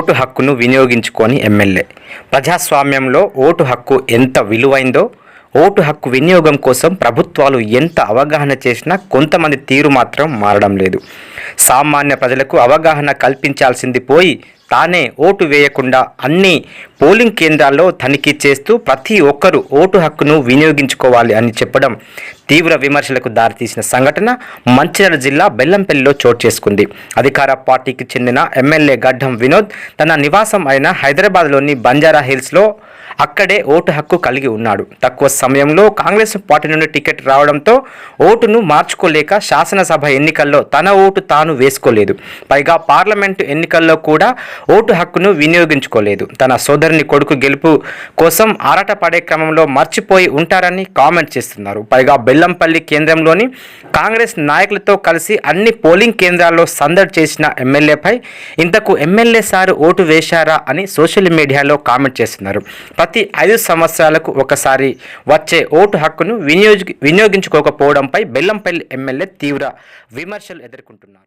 Vote హక్కును వినియోగించుకొని MLA. ప్రజాస్వామ్యంలో ఓటు హక్కు ఎంత విలువైందో ఓటు హక్కు వినియోగం కోసం ప్రభుత్వాలు ఎంత అవగాహన చేసినా కొంతమంది తీరు మాత్రం మారడం లేదు. సామాన్య ప్రజలకు అవగాహన కల్పించాల్సింది పోయి తానే ఓటు వేయకుండా అన్ని పోలింగ్ కేంద్రాల్లో తనిఖీ చేస్తూ ప్రతి ఒక్కరూ ఓటు హక్కును వినియోగించుకోవాలి అని చెప్పడం తీవ్ర విమర్శలకు దారితీసిన సంఘటన మంచిర్యాల జిల్లా బెల్లంపల్లిలో చోటు చేసుకుంది. అధికార పార్టీకి చెందిన ఎమ్మెల్యే గడ్డం వినోద్ తన నివాసం అయిన హైదరాబాద్లోని బంజారా హిల్స్లో అక్కడే ఓటు హక్కు కలిగి ఉన్నాడు. తక్కువ సమయంలో కాంగ్రెస్ పార్టీ నుండి టికెట్ రావడంతో ఓటును మార్చుకోలేక శాసనసభ ఎన్నికల్లో తన ఓటు తాను వేసుకోలేదు. పైగా పార్లమెంటు ఎన్నికల్లో కూడా ఓటు హక్కును వినియోగించుకోలేదు. తన సోదరుని కొడుకు గెలుపు కోసం ఆరాటపడే క్రమంలో మర్చిపోయి ఉంటారని కామెంట్ చేస్తున్నారు. పైగా బెల్లంపల్లి కేంద్రంలోని కాంగ్రెస్ నాయకులతో కలిసి అన్ని పోలింగ్ కేంద్రాల్లో సందడి చేసిన ఎమ్మెల్యేపై ఇంతకు ఎమ్మెల్యే సార్ ఓటు వేశారా అని సోషల్ మీడియాలో కామెంట్ చేస్తున్నారు. ప్రతి ఐదు సంవత్సరాలకు ఒకసారి వచ్చే ఓటు హక్కును వినియోగి వినియోగించుకోకపోవడంపై బెల్లంపల్లి ఎమ్మెల్యే తీవ్ర విమర్శలు ఎదుర్కొంటున్నారు.